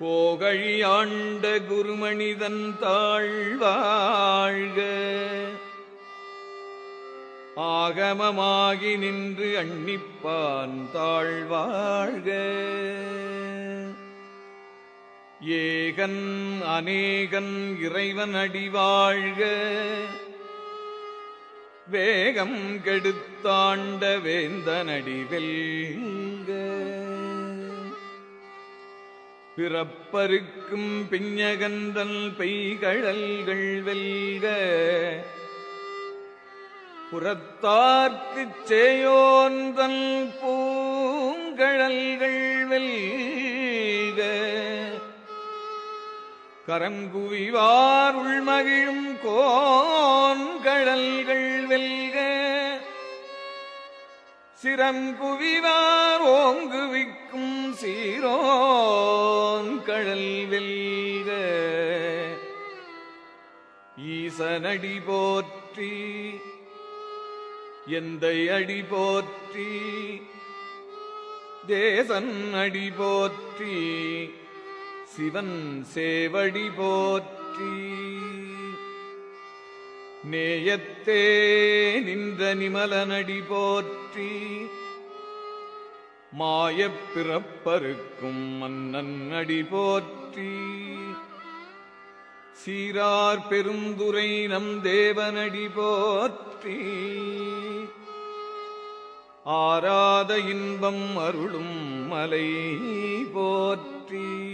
கோகழி ஆண்ட குருமணிதன் தாழ்வாழ்க. ஆகமமாகி நின்று அண்ணிப்பான் தாழ்வாழ்க. ஏகன் அநேகன் இறைவன் அடிவாழ்க. வேகம் கெடுத்தாண்ட வேந்தனடி வெல்க. பிறப்பருக்கும் பிஞகந்தல் பெய்கழல்கள் வெல்க. புறத்தார்க்குச் சேயோந்தல் பூங்கழல்கள் வெல்க. கரங்குவிவார் உள்மகிழும் கோன்கழல்கள் வெல்க. சிறங்குவிவார் ஓங்குவிக்கும் சீரோன் கழல் வெல்க. ஈசனடி போற்றி எந்த அடி போற்றி தேசன் அடி போற்றி சிவன் சேவடி போற்றி. நேயத்தே நின்ற நிமலனடி போற்றி. மாயப் பிறப்பருக்கும் மன்னன் அடி போற்றி. சீரார் பெருந்துரை நம் தேவனடி போற்றி. ஆராத இன்பம் அருளும் மலை போற்றி.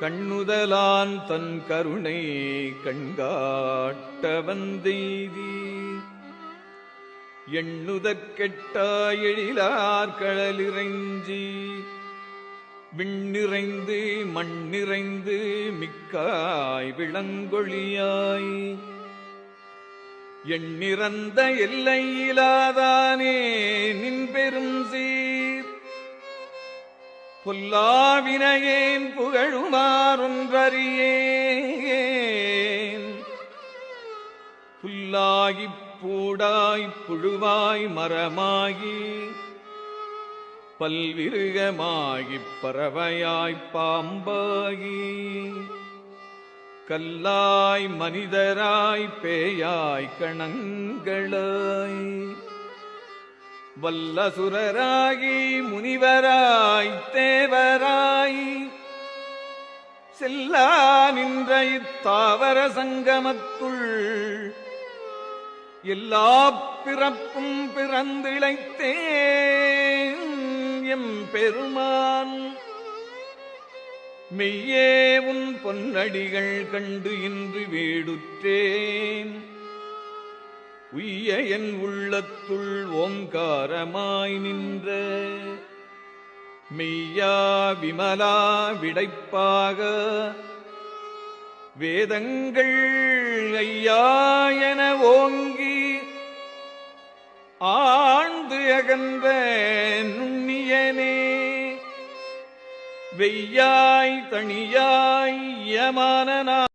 கண்ணுதலான் தன் கருணை கண்காட்ட வந்தெய்தி. எண்ணுதற் எழிலார் கடலிறைஞ்சி. விண்ணிறைந்து மண்ணிறைந்து மிக்காய் விளங்கொழியாய். எண்ணிறந்த எல்லையிலாதானே நின் பெரும் சீ புல்லாவினையேன் புகழுமாறொன்றறியேன். புல்லாகிப் பூடாய் புழுவாய் மரமாகி பல்விருகமாகிப் பறவையாய்ப் பாம்பாகி கல்லாய் மனிதராய் பேயாய் கணங்களாய் வல்லசுரராகி முனிவராய் தேவராய். செல்லா நின்ற இத்தாவர சங்கமத்துள் எல்லா பிறப்பும் பிறந்திழைத்தேன் எம் பெருமான் மெய்யே உன் பொன்னடிகள் கண்டு இன்று வீடுற்றேன். உய்ய என் உள்ளத்துள் ஓங்காரமாய் நின்ற மெய்யா விமலா விடைப்பாக வேதங்கள் ஐயா என ஓங்கி ஆழ்ந்து அகன்ற நுண்ணியனே வெய்யாய் தனியாய் யமானனா